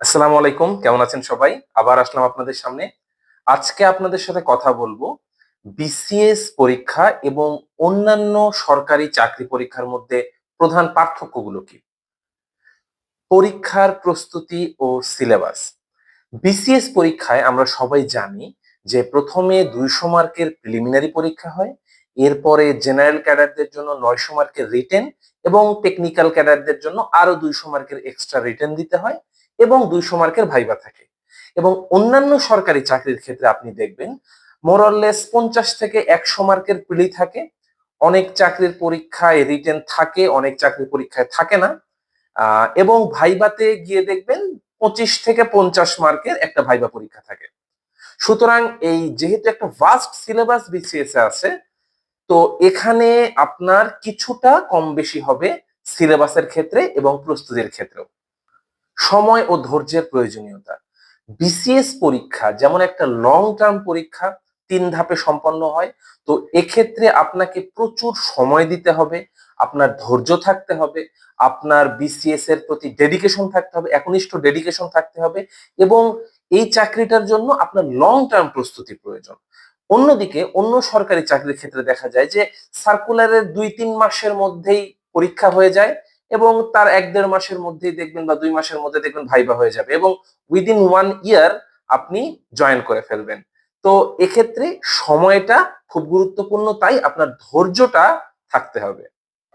আসসালামু আলাইকুম, কেমন আছেন সবাই? আবার আসলাম আপনাদের সামনে। আজকে আপনাদের সাথে কথা বলব বিসিএস পরীক্ষা এবং অন্যান্য সরকারি চাকরি পরীক্ষার মধ্যে প্রধান পার্থক্যগুলো কি? পরীক্ষার প্রস্তুতি ও সিলেবাস। বিসিএস পরীক্ষায় আমরা সবাই জানি যে প্রথমে দুইশো মার্কের প্রিলিমিনারি পরীক্ষা হয়, এরপরে জেনারেল ক্যাডারদের জন্য নয়শো মার্কের রিটেন এবং টেকনিক্যাল ক্যাডারদের জন্য আরও দুইশো মার্কের এক্সট্রা রিটেন দিতে হয়। এবং দুইশো মার্কের ভাইবা থাকে। এবং অন্যান্য সরকারি চাকরির ক্ষেত্রে আপনি দেখবেন মোরললেস পঞ্চাশ থেকে একশো মার্কের প্রিলি থাকে। অনেক চাকরির পরীক্ষায় রিটেন থাকে, অনেক চাকরির পরীক্ষায় থাকে না। এবং ভাইবাতে গিয়ে দেখবেন পঁচিশ থেকে পঞ্চাশ মার্কের একটা ভাইবা পরীক্ষা থাকে। সুতরাং এই যেহেতু একটা ভাস্ট সিলেবাস বিসিএস আছে, তো এখানে আপনার কিছুটা কম বেশি হবে সিলেবাসের ক্ষেত্রে এবং প্রস্তুতির ক্ষেত্রেও। সময় ও ধৈর্যের প্রয়োজনীয়তা। বিসিএস পরীক্ষা যেমন একটা লং টার্ম পরীক্ষা, তিন ধাপে সম্পন্ন হয়, তো এক্ষেত্রে আপনাকে প্রচুর সময় দিতে হবে, আপনার ধৈর্য থাকতে হবে, আপনার বিসিএস এর প্রতি ডেডিকেশন থাকতে হবে, একনিষ্ঠ ডেডিকেশন থাকতে হবে এবং এই চাকরিটার জন্য আপনার লং টার্ম প্রস্তুতি প্রয়োজন। অন্যদিকে অন্য সরকারি চাকরির ক্ষেত্রে দেখা যায় যে সার্কুলারের দুই, তিন মাসের মধ্যেই পরীক্ষা হয়ে যায় এবং তার এক দেড় মাসের মধ্যেই দেখবেন বা দুই মাসের মধ্যে দেখবেন ভাইবা হয়ে যাবে এবং উইদিন ওয়ান ইয়ার আপনি জয়েন করে ফেলবেন। তো এক্ষেত্রে সময়টা খুব গুরুত্বপূর্ণ, তাই আপনার ধৈর্যটা থাকতে হবে।